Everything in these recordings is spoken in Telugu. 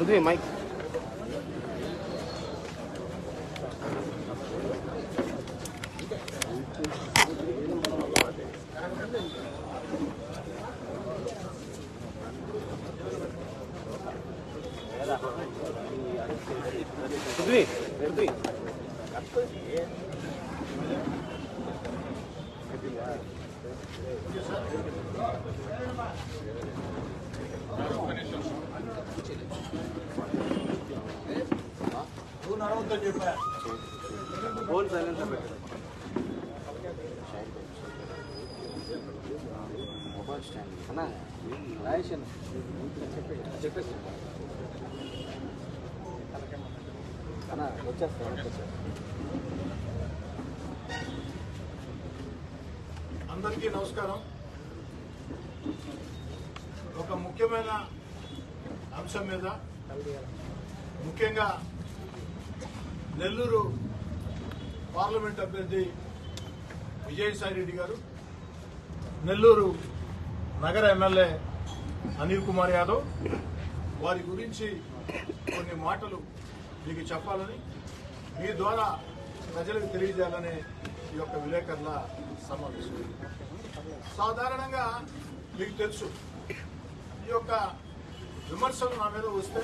ఉంది మైక్ పృథ్వీ ఫోన్ సైలెంట్ పెట్టు మొబైల్ స్టాండ్ అన్నా రాయేష్ చెప్పేసి అన్నా వచ్చేస్తాను వచ్చేస్తా అందరికీ నమస్కారం. ఒక ముఖ్యమైన అంశం మీద ముఖ్యంగా నెల్లూరు పార్లమెంట్ అభ్యర్థి విజయసాయి రెడ్డి గారు నెల్లూరు నగర ఎమ్మెల్యే అనిల్ కుమార్ యాదవ్ వారి గురించి కొన్ని మాటలు మీకు చెప్పాలని మీ ద్వారా ప్రజలకు తెలియజేయాలనే ఈ యొక్క విలేకరుల సమావేశం. సాధారణంగా మీకు తెలుసు ఈ యొక్క విమర్శలు నా మీద వస్తే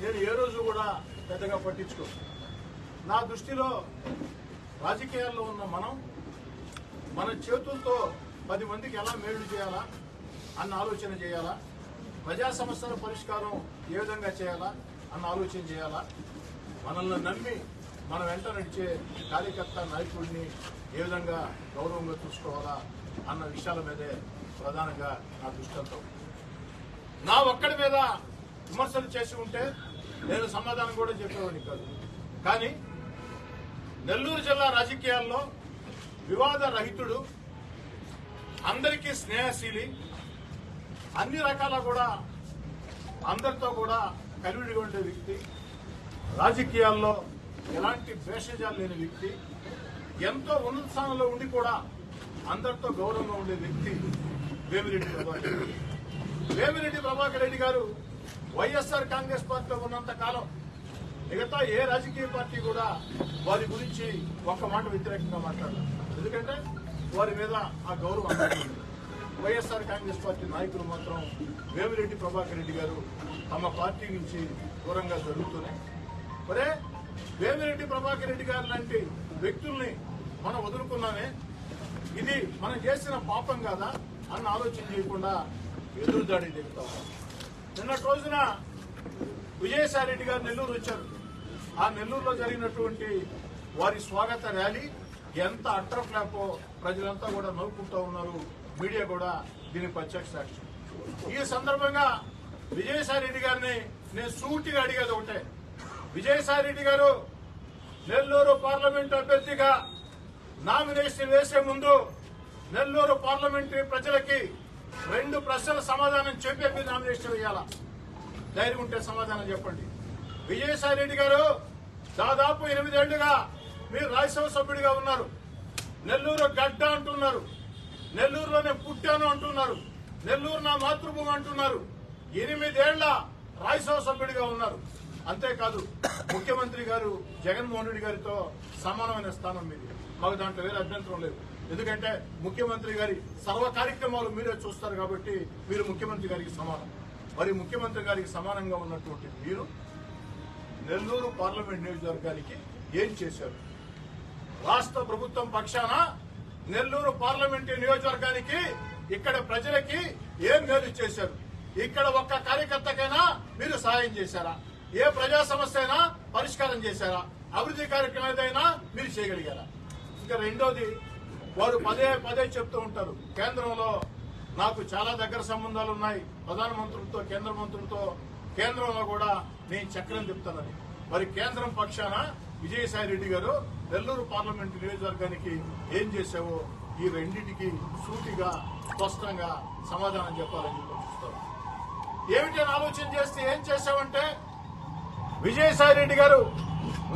నేను ఏ రోజు కూడా పెద్దగా పట్టించుకో నా దృష్టిలో రాజకీయాల్లో ఉన్న మనం మన చేతులతో పది మందికి ఎలా మేలు చేయాలా అన్న ఆలోచన చేయాలా? ప్రజా సమస్యల పరిష్కారం ఏ విధంగా చేయాలా అన్న ఆలోచన చేయాలా? మనల్ని నమ్మి మన వెంట నడిచే కార్యకర్త నాయకుడిని ఏ విధంగా గౌరవంగా చూసుకోవాలా అన్న విషయాల మీదే ప్రధానంగా నా దృష్టి నా ఒక్కడి మీద విమర్శలు చేసి ఉంటే నేను సమాధానం కూడా చెప్పేవాడిని కాదు. కానీ నెల్లూరు జిల్లా రాజకీయాల్లో వివాద రహితుడు అందరికీ స్నేహశీలి అన్ని రకాల కూడా అందరితో కూడా కలివిడిగా ఉండే వ్యక్తి రాజకీయాల్లో ఎలాంటి భేషజాలు లేని వ్యక్తి ఎంతో ఉన్నత స్థానంలో ఉండి కూడా అందరితో గౌరవంగా ఉండే వ్యక్తి వేమిరెడ్డి ప్రభాకర్ రెడ్డి. వేమిరెడ్డి ప్రభాకర్ రెడ్డి గారు వైఎస్ఆర్ కాంగ్రెస్ పార్టీలో ఉన్నంత కాలం మిగతా ఏ రాజకీయ పార్టీ కూడా వారి గురించి ఒక్క మాట వ్యతిరేకంగా మాట్లాడలేదు ఎందుకంటే వారి మీద ఆ గౌరవం వైఎస్ఆర్ కాంగ్రెస్ పార్టీ నాయకులు మాత్రం వేమిరెడ్డి ప్రభాకర్ రెడ్డి గారు తమ పార్టీ నుంచి దూరంగా జరుగుతున్నాయి మరే వేమిరెడ్డి ప్రభాకర్ రెడ్డి గారు లాంటి వ్యక్తుల్ని మనం వదులుకున్నామే. ఇది మనం చేసిన పాపం కాదా అన్న ఆలోచన చేయకుండా ఎదురుదాడి దిగుతా ఉన్నాం. నిన్నటి రోజున విజయసాయి రెడ్డి గారు నెల్లూరు వచ్చారు. ఆ నెల్లూరులో జరిగినటువంటి వారి స్వాగత ర్యాలీ ఎంత అట్రఫ్లాపో ప్రజలంతా కూడా నవ్వుకుంటూ ఉన్నారు. మీడియా కూడా దీనికి ప్రత్యక్ష సాక్షి. ఈ సందర్భంగా విజయసాయి రెడ్డి గారిని నేను సూటిగా అడిగేది ఒకటే. విజయసాయి రెడ్డి గారు నెల్లూరు పార్లమెంట్ అభ్యర్థిగా నామినేషన్ వేసే ముందు నెల్లూరు పార్లమెంటరీ ప్రజలకి రెండు ప్రశ్నల సమాధానం చెప్పే నామినేషన్ వేయాలా? ధైర్యం ఉంటే సమాధానం చెప్పండి. విజయసాయి రెడ్డి గారు దాదాపు ఎనిమిదేళ్ళుగా మీరు రాజ్యసభ సభ్యుడిగా ఉన్నారు. నెల్లూరు గడ్డ అంటున్నారు. నెల్లూరులోనే పుట్టాను అంటున్నారు. నెల్లూరు నా మాతృభూమి అంటున్నారు. ఎనిమిదేళ్ళ రాజ్యసభ సభ్యుడిగా ఉన్నారు. అంతేకాదు ముఖ్యమంత్రి గారు జగన్మోహన్ రెడ్డి గారితో సమానమైన స్థానం మీది. మాకు దాంట్లో వేరే అభ్యంతరం లేదు. ఎందుకంటే ముఖ్యమంత్రి గారి సర్వ కార్యక్రమాలు మీరే చూస్తారు కాబట్టి మీరు ముఖ్యమంత్రి గారికి సమానం. మరి ముఖ్యమంత్రి గారికి సమానంగా ఉన్నటువంటి మీరు నెల్లూరు పార్లమెంట్ నియోజకవర్గానికి ఏం చేశారు? రాష్ట్ర ప్రభుత్వం పక్షాన నెల్లూరు పార్లమెంట్ నియోజకవర్గానికి ఇక్కడ ప్రజలకి ఏం మేలు చేశారు? ఇక్కడ ఒక్క కార్యకర్తకైనా మీరు సహాయం చేశారా? ఏ ప్రజా సమస్య అయినా పరిష్కారం చేశారా? అభివృద్ధి కార్యక్రమం ఏదైనా మీరు చేయగలిగారా? ఇంకా రెండోది వారు పదే పదే చెప్తూ ఉంటారు కేంద్రంలో నాకు చాలా దగ్గర సంబంధాలు ఉన్నాయి. ప్రధానమంత్రులతో కేంద్ర మంత్రులతో కేంద్రంలో కూడా నేను చక్రం చెప్తానని మరి కేంద్రం పక్షాన విజయసాయి రెడ్డి గారు నెల్లూరు పార్లమెంటు నియోజకవర్గానికి ఏం చేశావో ఈ రెండింటికి సూటిగా స్పష్టంగా సమాధానం చెప్పాలని చూస్తాను. ఏమిటి అని ఆలోచన చేస్తే ఏం చేశావంటే విజయసాయి రెడ్డి గారు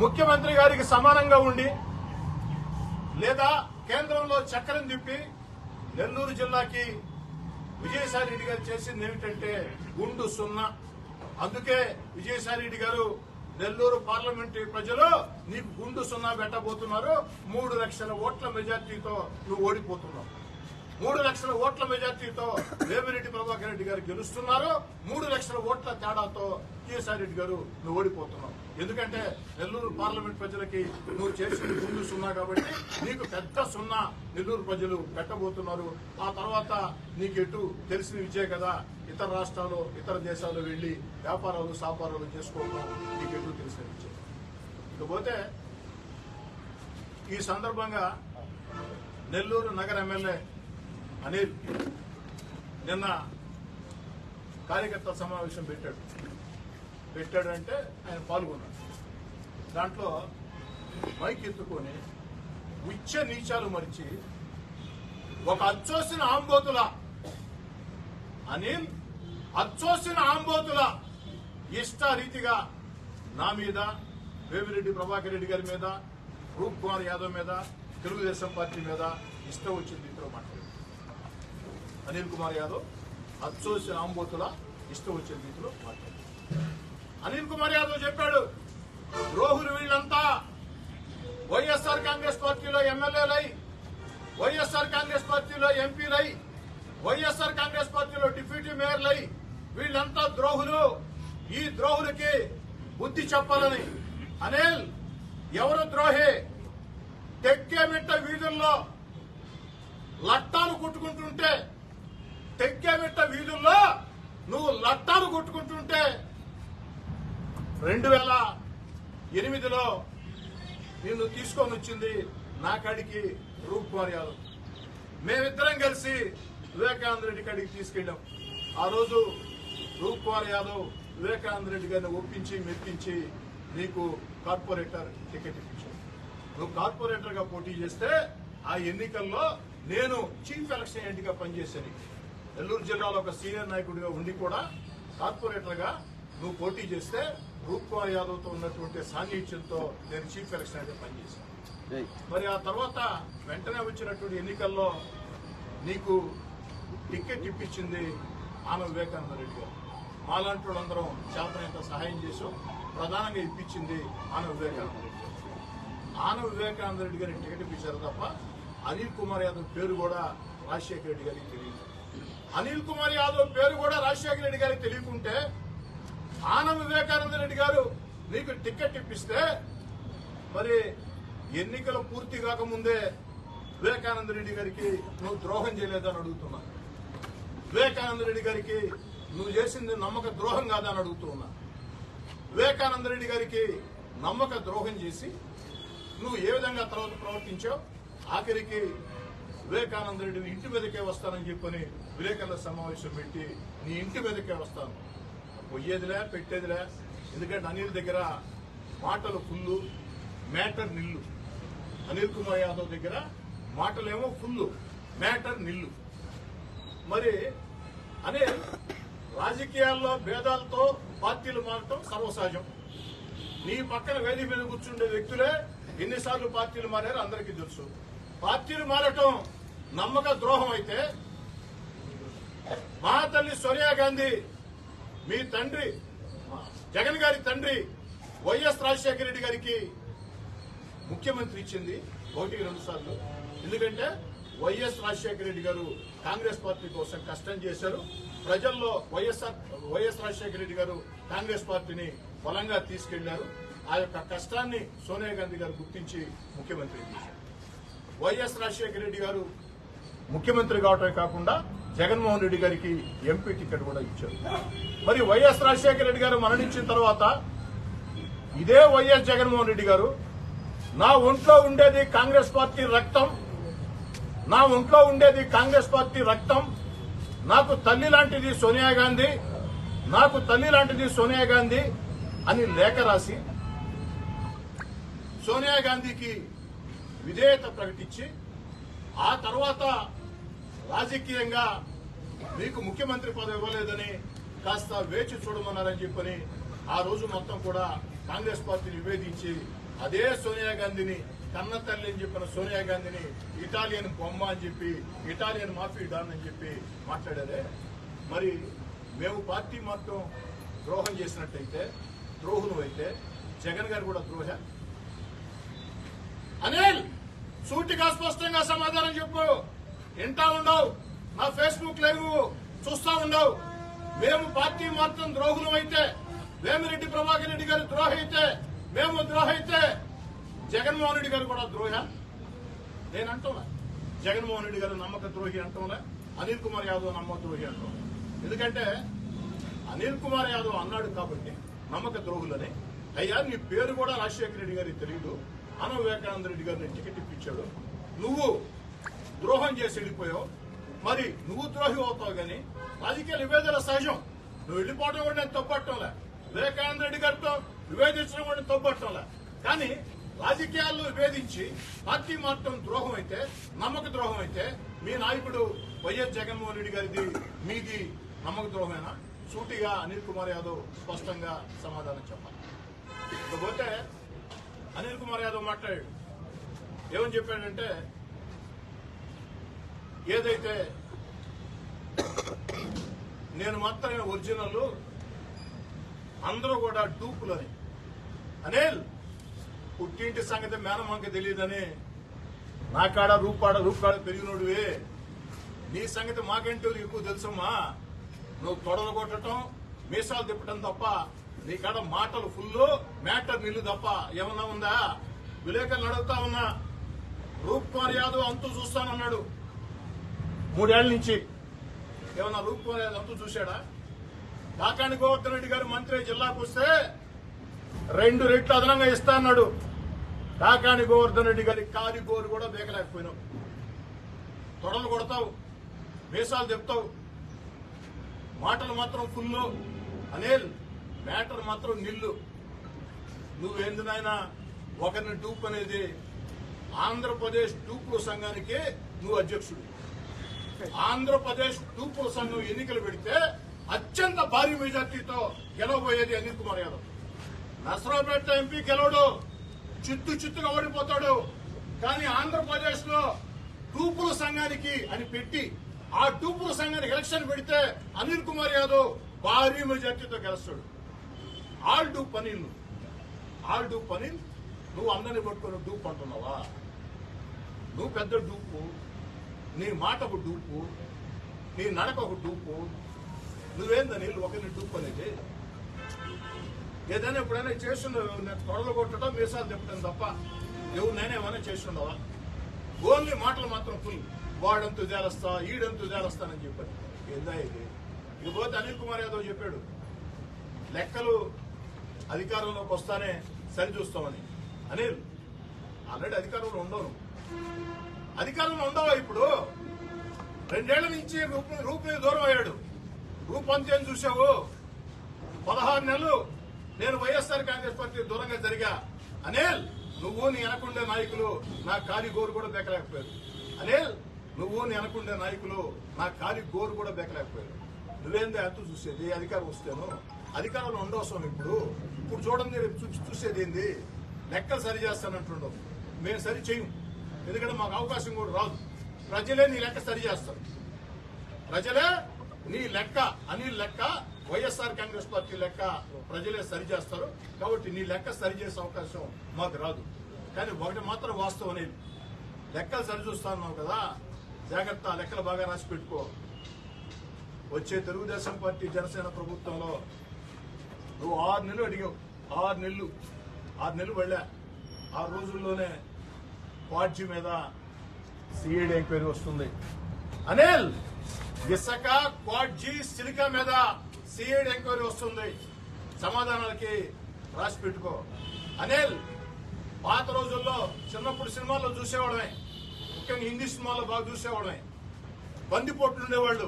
ముఖ్యమంత్రి గారికి సమానంగా ఉండి లేదా కేంద్రంలో చక్రం తిప్పి నెల్లూరు జిల్లాకి విజయసాయి రెడ్డి గారు చేసింది ఏమిటంటే గుండు సున్నా. అందుకే విజయసాయి రెడ్డి గారు నెల్లూరు పార్లమెంటరీ ప్రజలు నీకు గుండు సున్నా పెట్టబోతున్నారు. మూడు లక్షల ఓట్ల మెజార్టీతో నువ్వు ఓడిపోతున్నావు. మూడు లక్షల ఓట్ల మెజార్టీతో వేమిరెడ్డి ప్రభాకర్ రెడ్డి గారు గెలుస్తున్నారు. మూడు లక్షల ఓట్ల తేడాతో కేసీఆర్ రెడ్డి గారు నువ్వు ఓడిపోతున్నావు. ఎందుకంటే నెల్లూరు పార్లమెంట్ ప్రజలకి నువ్వు చేసిన ముందు సున్నా కాబట్టి నీకు పెద్ద సున్నా నెల్లూరు ప్రజలు పెట్టబోతున్నారు. ఆ తర్వాత నీకు ఎటు తెలిసిన విజయ కదా. ఇతర రాష్ట్రాలు ఇతర దేశాలు వెళ్ళి వ్యాపారాలు సాపారాలు చేసుకోవడం నీకు ఎటు తెలిసిన విజయ. ఇకపోతే ఈ సందర్భంగా నెల్లూరు నగర ఎమ్మెల్యే అనిల్ నిన్న కార్యకర్తల సమావేశం పెట్టాడు. పెట్టాడంటే ఆయన పాల్గొన్నాడు. దాంట్లో మైక్ ఎత్తుకొని ఉచ్చ నీచాలు మరిచి ఒక అచ్చోసిన ఆంబోతుల అనిల్ అచ్చోసిన ఆంబోతుల ఇష్టారీతిగా నా మీద వేమిరెడ్డి ప్రభాకర్ రెడ్డి గారి మీద రూప్ కుమార్ యాదవ్ మీద తెలుగుదేశం పార్టీ మీద ఇష్టం వచ్చింది రీతిలో మాట్లాడారు అనిల్ కుమార్ యాదవ్ అచ్చోసిన ఆంబోతుల ఇష్టం వచ్చిన రీతిలో మాట్లాడారు. అనిల్ కుమార్ యాదవ్ చెప్పాడు ద్రోహులు వీళ్ళంతా వైఎస్ఆర్ కాంగ్రెస్ పార్టీలో ఎమ్మెల్యేలై వైఎస్ఆర్ కాంగ్రెస్ పార్టీలో ఎంపీలై వైఎస్ఆర్ కాంగ్రెస్ పార్టీలో డిప్యూటీ మేయర్లై వీళ్ళంతా ద్రోహులు. ఈ ద్రోహులకి బుద్ధి చెప్పాలని. అనిల్ ఎవరు ద్రోహి? తెక్కేమిట్ట వీధుల్లో లట్టాలు కుట్టుకుంటుంటే తెక్కేమిట్ట వీధుల్లో నువ్వు లట్టాలు కొట్టుకుంటుంటే రెండు వేల ఎనిమిదిలో నిన్ను తీసుకొని వచ్చింది నా కాడికి రూప్ కుమార్ యాదవ్. మేమిద్దరం కలిసి వివేకానంద రెడ్డి కాడికి తీసుకెళ్ళాం. ఆ రోజు రూప్ కుమార్ యాదవ్ వివేకానంద రెడ్డి గారిని ఒప్పించి మెప్పించి నీకు కార్పొరేటర్ టికెట్ ఇప్పించాడు నువ్వు కార్పొరేటర్గా పోటీ చేస్తే ఆ ఎన్నికల్లో నేను చీఫ్ ఎలక్షన్ ఏంటిగా గా పనిచేశాను. నెల్లూరు జిల్లాలో ఒక సీనియర్ నాయకుడిగా ఉండి కూడా కార్పొరేటర్గా నువ్వు పోటీ చేస్తే రూప్ కుమార్ యాదవ్తో ఉన్నటువంటి సాన్నిధ్యంతో నేను చీఫ్ ఎలక్షన్ ఏజెంట్ పనిచేశాను. మరి ఆ తర్వాత వెంటనే వచ్చినటువంటి ఎన్నికల్లో నీకు టికెట్ ఇప్పించింది ఆమె వివేకానంద రెడ్డి గారు. మాలాంటి వాళ్ళందరం చేతనంత సహాయం చేసాం ప్రధానంగా ఇప్పించింది ఆమె వివేకానంద రెడ్డి గారు. ఆమె వివేకానంద రెడ్డి గారికి టికెట్ ఇప్పించారు తప్ప అనిల్ కుమార్ యాదవ్ పేరు కూడా రాజశేఖర రెడ్డి గారికి తెలియదు. అనిల్ కుమార్ యాదవ్ పేరు కూడా రాజశేఖర రెడ్డి గారికి తెలియకుంటే ఆనం వివేకానంద రెడ్డి గారు నీకు టికెట్ ఇప్పిస్తే మరి ఎన్నికలు పూర్తి కాకముందే వివేకానంద రెడ్డి గారికి నువ్వు ద్రోహం చేయలేదని అడుగుతున్నా. వివేకానంద రెడ్డి గారికి నువ్వు చేసింది నమ్మక ద్రోహం కాదని అడుగుతున్నా. వివేకానంద రెడ్డి గారికి నమ్మక ద్రోహం చేసి నువ్వు ఏ విధంగా తర్వాత ప్రవర్తించావు? ఆఖరికి వివేకానంద రెడ్డిని ఇంటి మీదకే వస్తానని చెప్పని విలేకరుల సమావేశం పెట్టి నీ ఇంటి మీదకే వస్తాను. పొయ్యేదిలే పెట్టేదిలే. ఎందుకంటే అనిల్ దగ్గర మాటలు ఫుల్లు మ్యాటర్ నిల్లు. అనిల్ కుమార్ యాదవ్ దగ్గర మాటలేమో ఫుల్లు మ్యాటర్ నిల్లు. మరి అనే రాజకీయాల్లో భేదాలతో పార్టీలు మారటం సర్వసహజం. నీ పక్కన వేది మీద కూర్చుండే వ్యక్తులే ఎన్నిసార్లు పార్టీలు మారారో అందరికీ తెలుసు. పార్టీలు మారటం నమ్మక ద్రోహం అయితే మా తల్లి సోనియా గాంధీ మీ తండ్రి జగన్ గారి తండ్రి వైఎస్ రాజశేఖర రెడ్డి గారికి ముఖ్యమంత్రి ఇచ్చింది ఒకటికి రెండు సార్లు. ఎందుకంటే వైఎస్ రాజశేఖర రెడ్డి గారు కాంగ్రెస్ పార్టీ కోసం కష్టం చేశారు. ప్రజల్లో వైఎస్ఆర్ వైఎస్ రాజశేఖర రెడ్డి గారు కాంగ్రెస్ పార్టీని బలంగా తీసుకెళ్ళారు. ఆ యొక్క కష్టాన్ని సోనియా గాంధీ గారు గుర్తించి ముఖ్యమంత్రి చేశారు. వైఎస్ రాజశేఖర రెడ్డి గారు ముఖ్యమంత్రి కావటమే కాకుండా జగన్మోహన్ రెడ్డి గారికి ఎంపీ టికెట్ కూడా ఇచ్చారు. మరి వైఎస్ రాజశేఖర రెడ్డి గారు మరణించిన తర్వాత ఇదే వైఎస్ జగన్మోహన్ రెడ్డి గారు నా ఒంట్లో ఉండేది కాంగ్రెస్ పార్టీ రక్తం నా ఒంట్లో ఉండేది కాంగ్రెస్ పార్టీ రక్తం నాకు తల్లి లాంటిది సోనియా గాంధీ నాకు తల్లి లాంటిది సోనియా గాంధీ అని లేఖ రాసి సోనియా గాంధీకి విధేయత ప్రకటించి ఆ తర్వాత రాజకీయంగా మీకు ముఖ్యమంత్రి పదవి ఇవ్వలేదని కాస్త వేచి చూడమన్నారని చెప్పని ఆ రోజు మొత్తం కూడా కాంగ్రెస్ పార్టీ నివేదించి అదే సోనియా గాంధీని కన్న తల్లి అని చెప్పిన సోనియా గాంధీని ఇటాలియన్ బొమ్మ అని చెప్పి ఇటాలియన్ మాఫీ డాన్ అని చెప్పి మాట్లాడారే. మరి మేము పార్టీ మాత్రం ద్రోహం చేసినట్టయితే ద్రోహులు అయితే జగన్ గారు కూడా ద్రోహ. అనిల్ సూటిగా స్పష్టంగా సమాధానం చెప్పు. వింటా ఉండవు. నా ఫేస్బుక్ లైవ్ చూస్తా ఉండవు. మేము పార్టీ మాత్రం ద్రోహులం అయితే వేమిరెడ్డి ప్రభాకర్ రెడ్డి గారు ద్రోహ అయితే మేము ద్రోహ అయితే జగన్మోహన్ రెడ్డి గారు కూడా ద్రోహ నేను అంటున్నా. జగన్మోహన్ రెడ్డి గారు నమ్మక ద్రోహి అంటున్నా. అనిల్ కుమార్ యాదవ్ నమ్మక ద్రోహి అంటున్నా. ఎందుకంటే అనిల్ కుమార్ యాదవ్ అన్నాడు కాబట్టి నమ్మక ద్రోహులని. అయ్యా నీ పేరు కూడా రాజశేఖర రెడ్డి గారికి తెలియదు అన వివేకానంద రెడ్డి గారిని టికెట్ ఇప్పించాడు. నువ్వు ద్రోహం చేసి వెళ్ళిపోయావు. మరి నువ్వు ద్రోహి అవుతావు కానీ రాజకీయ విభేదాల సహజం. నువ్వు వెళ్ళిపోవడం కూడా నేను తప్పట్టంలే. వివేకానంద రెడ్డి గారితో విభేదించడం కూడా నేను తప్పట్టంలే. కానీ రాజకీయాల్లో విభేదించి పార్టీ మాత్రం ద్రోహం అయితే నమ్మక ద్రోహం అయితే మీ నాయకుడు వైఎస్ జగన్మోహన్ రెడ్డి గారిది మీది నమ్మక ద్రోహమేనా? సూటిగా అనిల్ కుమార్ యాదవ్ స్పష్టంగా సమాధానం చెప్పాలి. ఇకపోతే అనిల్ కుమార్ యాదవ్ మాట్లాడాడు. ఏమని చెప్పాడంటే ఏదైతే నేను మాత్రమే ఒరిజినల్ అందరూ కూడా డూపులని. అనిల్ పుట్టింటి సంగతి మేనమాకి తెలియదని. నాకాడ రూపాడ రూపాడ పెరిగినోడివే. నీ సంగతి మాకంటే ఎక్కువ తెలుసమ్మా. నువ్వు తొడలు కొట్టడం మీసాలు తిప్పటం తప్ప నీ కాడ మాటలు ఫుల్ మ్యాటర్ నిల్లు తప్ప ఏమన్నా ఉందా? విలేకరులు అడుగుతా ఉన్నా రూప్ కుమార్ యాదవ్ అంతు చూస్తానన్నాడు. మూడేళ్ళ నుంచి ఏమన్నా రూప్ కుమార్ చూశాడా? కాకాని గోవర్ధన్ రెడ్డి గారు మంత్రి జిల్లాకు వస్తే రెండు రెట్లు అదనంగా ఇస్తా అన్నాడు. కాకాని గోవర్ధన్ రెడ్డి గారి కాలి గోరు కూడా బేకలేకపోయినావు. తొడలు కొడతావు మీసాలు చెప్తావు మాటలు మాత్రం ఫుల్ అనిల్ మ్యాటర్ మాత్రం నిల్లు. నువ్వేంది నాయన? ఒకరిని డూప్ అనేది ఆంధ్రప్రదేశ్ డూపుల సంఘానికి నువ్వు అధ్యక్షుడు. ఆంధ్రప్రదేశ్ టూ పర్సెంట్ ఎన్నికలు పెడితే అత్యంత భారీ మెజార్టీతో గెలవబోయేది అనిల్ కుమార్ యాదవ్. నసరాపేట ఎంపీ గెలవడు. చిత్తు చిత్తుగా ఓడిపోతాడు. కానీ ఆంధ్రప్రదేశ్లో టూపుల సంఘానికి అని పెట్టి ఆ టూపుల సంఘానికి ఎలక్షన్ పెడితే అనిల్ కుమార్ యాదవ్ భారీ మెజార్టీతో గెలుస్తాడు. ఆల్ డూ పనిల్ ఆల్ డూ పనిల్ నువ్వు అందరిని పట్టుకొని డూప్ అంటున్నావా? నువ్వు పెద్ద డూపు. నీ మాట ఒక డూపు నీ నడక ఒక డూపు. నువ్వేందని ఒకరిని డూపు అనేది ఏదైనా ఎప్పుడైనా చేస్తుండవు నేను తొడలు కొట్టడం మీసాలు తిప్పడం తప్ప ఎవరు నేనేమైనా చేస్తుండవా? ఓన్లీ మాటలు మాత్రం ఫుల్. వాడంతు తేలస్తా ఈడంతు తేలస్తానని చెప్పాడు. ఏందా ఇది? ఇకపోతే అనిల్ కుమార్ యాదవ్ చెప్పాడు లెక్కలు అధికారంలోకి వస్తానే సరిచూస్తామని అనిల్ ఆల్రెడీ అధికారంలో ఉండవు అధికారంలో ఉండవా ఇప్పుడు? రెండేళ్ళ నుంచి రూపు రూపు దూరం అయ్యాడు. రూపు అంతేం చూసావు పదహారు నెలలు నేను వైఎస్ఆర్ కాంగ్రెస్ పార్టీ దూరంగా జరిగా. అనిల్ నువ్వు నీ వెనకుండే నాయకులు నా కాలి గోరు కూడా బెక్కలేకపోయారు. అనిల్ నువ్వు నీ వెనకుండే నాయకులు నా కాలి గోరు కూడా బెక్కలేకపోయారు. నువ్వేంది అంటూ చూసేది? అధికారం వస్తేను. అధికారంలో ఉండవసం ఇప్పుడు. ఇప్పుడు చూడండి రేపు చూ- చూసేది ఏంది? లెక్కలు సరి చేస్తానంటుండవు మేము సరి చేయం. ఎందుకంటే మాకు అవకాశం కూడా రాదు. ప్రజలే నీ లెక్క సరి చేస్తారు. ప్రజలే నీ లెక్క అని లెక్క వైఎస్ఆర్ కాంగ్రెస్ పార్టీ లెక్క ప్రజలే సరి చేస్తారు. కాబట్టి నీ లెక్క సరి చేసే అవకాశం మాకు రాదు. కానీ ఒకటి మాత్రం వాస్తవం అనేది. లెక్కలు సరి చూస్తున్నావు కదా. జాగ్రత్త లెక్కలు బాగా రాసి పెట్టుకో. వచ్చే తెలుగుదేశం పార్టీ జనసేన ప్రభుత్వంలో నువ్వు ఆరు నెలలు అడిగావు. ఆరు నెలలు. ఆరు నెలలు వెళ్ళా. ఆరు రోజుల్లోనే వాడ్జీ మీద సిఐడి ఎంక్వైరీ వస్తుంది? అనిల్ ఇసక క్వాడ్జీ సిలికా మీద సిఐడి ఎంక్వైరీ వస్తుంది? సమాధానాలకి రాసి పెట్టుకో. అనిల్ పాత రోజుల్లో చిన్నప్పుడు సినిమాల్లో చూసేవాళ్ళమే ముఖ్యంగా హిందీ సినిమాల్లో బాగా చూసేవాళ్ళమే బందిపోట్లు ఉండేవాళ్ళు.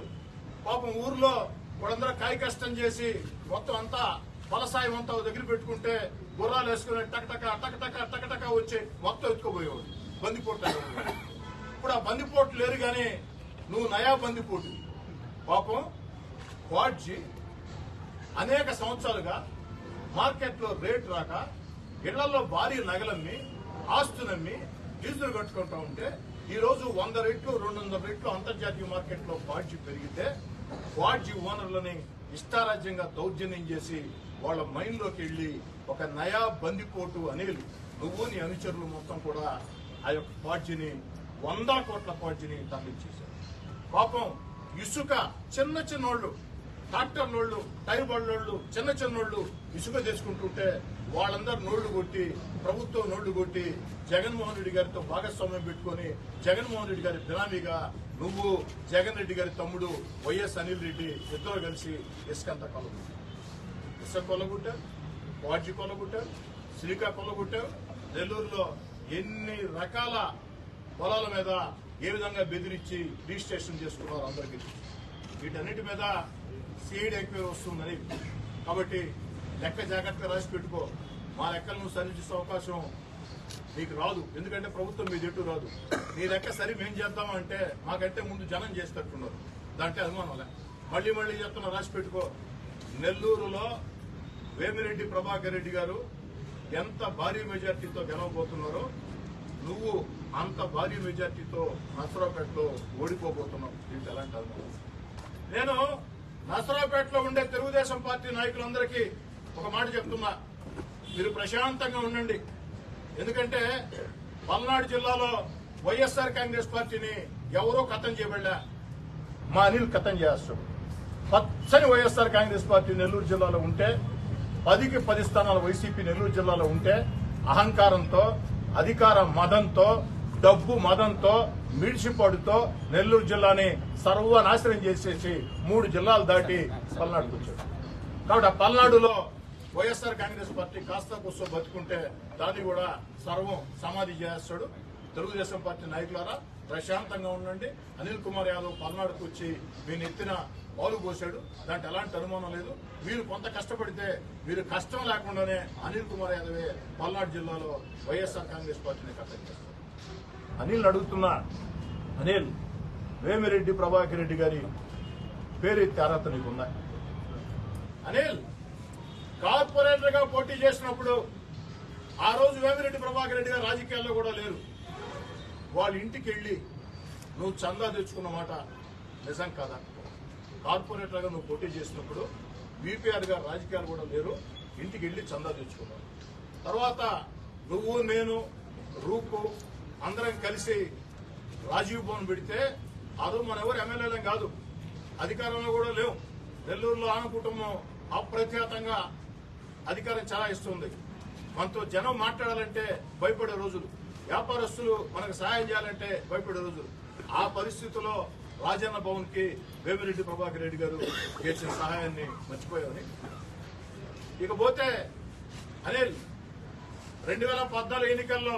పాపం ఊర్లో వాళ్ళందరూ కాయ కష్టం చేసి మొత్తం అంతా పలసాయం అంతా దగ్గర పెట్టుకుంటే గుర్రాలు వేసుకుని టకటక టకటక టకటక వచ్చి మొత్తం ఎత్తుకుపోయేవాడు బందిపోట్లు ఇప్పుడు ఆ బందిపోట్లు లేరు కానీ నువ్వు నయా బందిపోటు. పాపం వాడ్జి అనేక సంవత్సరాలుగా మార్కెట్లో రేట్ రాక ఇళ్ళలో భారీ నగలమ్మి ఆస్తులమ్మి డీజిల్ కట్టుకుంటా ఉంటే ఈ రోజు వంద రెట్లు రెండు వందల రెట్లు అంతర్జాతీయ మార్కెట్లో వాడ్జి పెరిగితే వాడ్జి ఓనర్లని ఇష్టారాజ్యంగా దౌర్జన్యం చేసి వాళ్ళ మైండ్లోకి వెళ్ళి ఒక నయా బందిపోటు అనేది నువ్వు నీ అనుచరులు మొత్తం కూడా ఆ యొక్క పార్టీని వందల కోట్ల పార్టీని తరలించేశారు పాపం ఇసుక చిన్న చిన్నోళ్ళు ట్రాక్టర్ నోళ్ళు టైర్ బళ్ళోళ్ళు చిన్న చిన్నోళ్ళు ఇసుక చేసుకుంటుంటే వాళ్ళందరూ నోళ్ళు కొట్టి ప్రభుత్వం నోళ్ళు కొట్టి జగన్మోహన్ రెడ్డి గారితో భాగస్వామ్యం పెట్టుకొని జగన్మోహన్ రెడ్డి గారి బినామీగా నువ్వు జగన్ రెడ్డి గారి తమ్ముడు వైఎస్ అనిల్ రెడ్డి ఇద్దరు కలిసి ఇసుకంతా కొలగొట్టారు ఇసుక కొలగొట్టారు వాడ్జి కొలగొట్టారు శ్రీకా కొలగొట్టారు నెల్లూరులో ఎన్ని రకాల పొలాల మీద ఏ విధంగా బెదిరించి రిజిస్ట్రేషన్ చేసుకున్నారు అందరికీ వీటన్నిటి మీద సీడ్ ఎక్కువ వస్తుందని. కాబట్టి లెక్క జాగ్రత్తగా రాసి పెట్టుకో. మా లెక్కలు నువ్వు సరిచేసే అవకాశం నీకు రాదు. ఎందుకంటే ప్రభుత్వం మీ ఎటు రాదు. నీ లెక్క సరి మేం చేద్దామంటే మాకంటే ముందు జనం చేసేటట్టున్నారు. దాంట్లో అనుమానం మళ్ళీ మళ్ళీ చెప్తున్నా రాసి పెట్టుకో. నెల్లూరులో వేమిరెడ్డి ప్రభాకర్ రెడ్డి గారు ఎంత భారీ మెజార్టీతో గెలవబోతున్నారో నువ్వు అంత భారీ మెజార్టీతో నసరావుపేటలో ఓడిపోబోతున్నావు. దీనికి ఎలాంటి అనుభవం నేను నసరావుపేటలో ఉండే తెలుగుదేశం పార్టీ నాయకులందరికీ ఒక మాట చెప్తున్నా. మీరు ప్రశాంతంగా ఉండండి. ఎందుకంటే పల్నాడు జిల్లాలో వైఎస్ఆర్ కాంగ్రెస్ పార్టీని ఎవరో కథం చేయబడ్డా మా అనిల్ కథం చేస్తాడు. పచ్చని వైఎస్ఆర్ కాంగ్రెస్ పార్టీ నెల్లూరు జిల్లాలో ఉంటే పదికి పది స్థానాలు వైసీపీ నెల్లూరు జిల్లాలో ఉంటే అహంకారంతో అధికార మదంతో డబ్బు మదంతో మిడిసిపడుతో నెల్లూరు జిల్లాని సర్వనాశనం చేసేసి మూడు జిల్లాలు దాటి పల్నాడుకు వచ్చాడు కాబట్టి ఆ పల్నాడులో వైఎస్ఆర్ కాంగ్రెస్ పార్టీ కాస్త కూర్చో బతుకుంటే దాన్ని కూడా సర్వం సమాధి చేస్తాడు. తెలుగుదేశం పార్టీ నాయకులారా ప్రశాంతంగా ఉండండి. అనిల్ కుమార్ యాదవ్ పల్నాడుకు వచ్చి మీ నెత్తిన పాలు పోశాడు. దాంట్లో ఎలాంటి అనుమానం లేదు. మీరు కొంత కష్టపడితే మీరు కష్టం లేకుండానే అనిల్ కుమార్ యాదవే పల్నాడు జిల్లాలో వైఎస్ఆర్ కాంగ్రెస్ పార్టీని కట్టడి చేస్తారు. అనిల్ అడుగుతున్నా అనిల్ వేమిరెడ్డి ప్రభాకర్ రెడ్డి గారి పేరు అర్హత నీకుందా? అనిల్ కార్పొరేటర్గా పోటీ చేసినప్పుడు ఆ రోజు వేమిరెడ్డి ప్రభాకర్ రెడ్డి గారు రాజకీయాల్లో కూడా లేరు. వాళ్ళ ఇంటికి వెళ్ళి నువ్వు చందా తెచ్చుకున్న మాట నిజం కాదా? కార్పొరేటర్గా నువ్వు పోటీ చేసినప్పుడు బీపీఆర్ గారు రాజకీయాలు కూడా లేరు. ఇంటికి వెళ్ళి చందా తెచ్చుకున్నావు తర్వాత నువ్వు నేను రూపు అందరం కలిసి రాజీవ్ భవన్ పెడితే ఆ మన ఎవరు ఎమ్మెల్యేలం కాదు. అధికారంలో కూడా లేవు. నెల్లూరులో ఆన కుటుంబం అప్రఖ్యాతంగా అధికారం చాలా ఇస్తుంది మనతో జనం మాట్లాడాలంటే భయపడే రోజులు. వ్యాపారస్తులు మనకు సహాయం చేయాలంటే భయపడే రోజులు. ఆ పరిస్థితుల్లో రాజన్న భవన్కి వేమిరెడ్డి ప్రభాకర్ రెడ్డి గారు చేసిన సహాయాన్ని మర్చిపోయామని ఇకపోతే అనిల్ రెండు వేల పద్నాలుగు ఎన్నికల్లో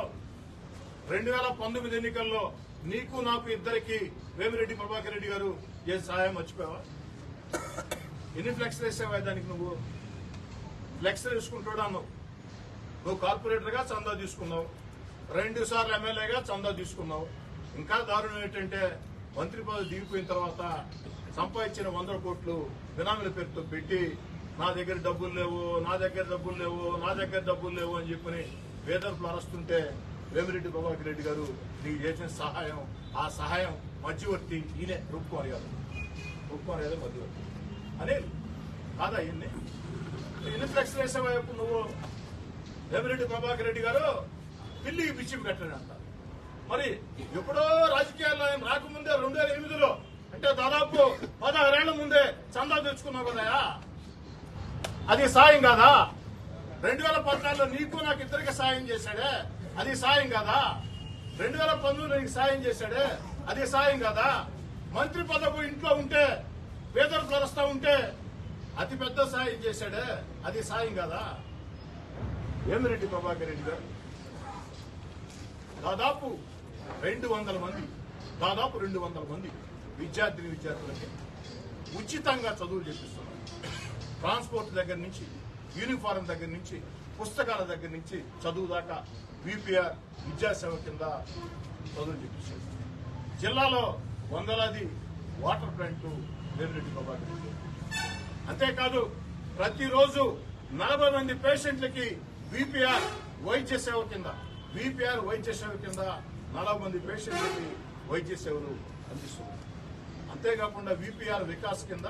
రెండు వేల పంతొమ్మిది ఎన్నికల్లో నీకు నాకు ఇద్దరికి వేమిరెడ్డి ప్రభాకర్ రెడ్డి గారు ఏ సహాయం మర్చిపోయావా? ఎన్ని ఫ్లెక్స్ వేసావా దానికి నువ్వు? ఫ్లెక్స్ వేసుకుంటాడు అన్నావు నువ్వు కార్పొరేటర్గా చందా తీసుకున్నావు. రెండు సార్లు ఎమ్మెల్యేగా చందా తీసుకున్నావు. ఇంకా దారుణం ఏంటంటే మంత్రి పదవి దిగిపోయిన తర్వాత సంపాదించిన వందల కోట్లు బినామీల పేరుతో పెట్టి నా దగ్గర డబ్బులు లేవు నా దగ్గర డబ్బులు లేవు నా దగ్గర డబ్బులు లేవు అని చెప్పని వేదర్పులు అరస్తుంటే వేమిరెడ్డి ప్రభాకర్ రెడ్డి గారు నీకు చేసిన సహాయం ఆ సహాయం మధ్యవర్తి ఈయనే రూపుకుమార్ గారు. రూపుకుమార్ యాదవ్ మధ్యవర్తి. అని కాదా ఈయన్ని? ఎన్ని ఫ్లెక్స్ వేసావా నువ్వు వేమిరెడ్డి ప్రభాకర్ రెడ్డి గారు పిల్లికి పిచ్చి కట్టాడు మరి ఎప్పుడో రాజకీయాల్లో ఆయన రాకముందే రెండు వేల ఎనిమిదిలో అంటే దాదాపు పదహారేళ్ళ ముందే చందా తెచ్చుకున్నావు కదా అది సాయం కాదా? రెండు వేల పద్నాలుగులో నీకు నాకు ఇద్దరికి సాయం చేశాడే? అది సాయం కాదా? రెండు వేల పంతొమ్మిది నీకు సాయం చేశాడే? అది సాయం కాదా? మంత్రి పదవి ఇంట్లో ఉంటే పేదలు కలుస్తా ఉంటే అతి పెద్ద సాయం చేశాడే? అది సాయం కాదా? రెడ్డి ప్రభాకర్ రెడ్డి గారు? దాదాపు రెండు వందల మంది దాదాపు రెండు వందల మంది విద్యార్థిని విద్యార్థులకి ఉచితంగా చదువులు చెప్పిస్తున్నారు ట్రాన్స్పోర్ట్ దగ్గర నుంచి యూనిఫారం దగ్గర నుంచి పుస్తకాల దగ్గర నుంచి చదువు దాకా విపిఆర్ విద్యాసేవ కింద చదువులు చెప్పిస్తారు జిల్లాలో వందలాది వాటర్ ప్లాంట్లు వేమిరెడ్డి ప్రభాకర్ అంతేకాదు ప్రతిరోజు నలభై మంది పేషెంట్లకి విపిఆర్ వైద్య సేవ కింద బీపీఆర్ వైద్య సేవ కింద నలభై మంది పేషెంట్లకి వైద్య సేవలు అందిస్తున్నారు. అంతేకాకుండా విపిఆర్ వికాస్ కింద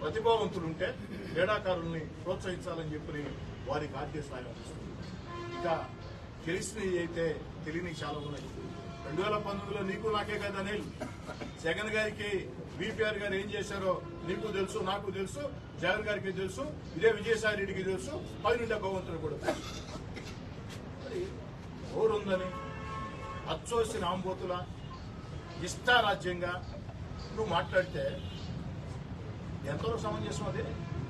ప్రతిభావంతులుంటే క్రీడాకారుల్ని ప్రోత్సహించాలని చెప్పి వారికి ఆర్థిక సహాయం అందిస్తుంది ఇక తెలిసినవి అయితే తెలియని చాలా ఉన్నాయి. రెండు వేల పంతొమ్మిదిలో నీకు నాకే కదా అనిల్? జగన్ గారికి బీపీఆర్ గారు ఏం చేశారో నీకు తెలుసు నాకు తెలుసు జగన్ గారికి తెలుసు ఇదే విజయసాయి రెడ్డికి తెలుసు పైనుండే భగవంతుడు కూడా తెలుసు. ఎవరుందని? అచ్చోసి రాంబోతుల ఇష్టారాజ్యంగా? నువ్వు మాట్లాడితే ఎంతవరకు సమంజసం అది?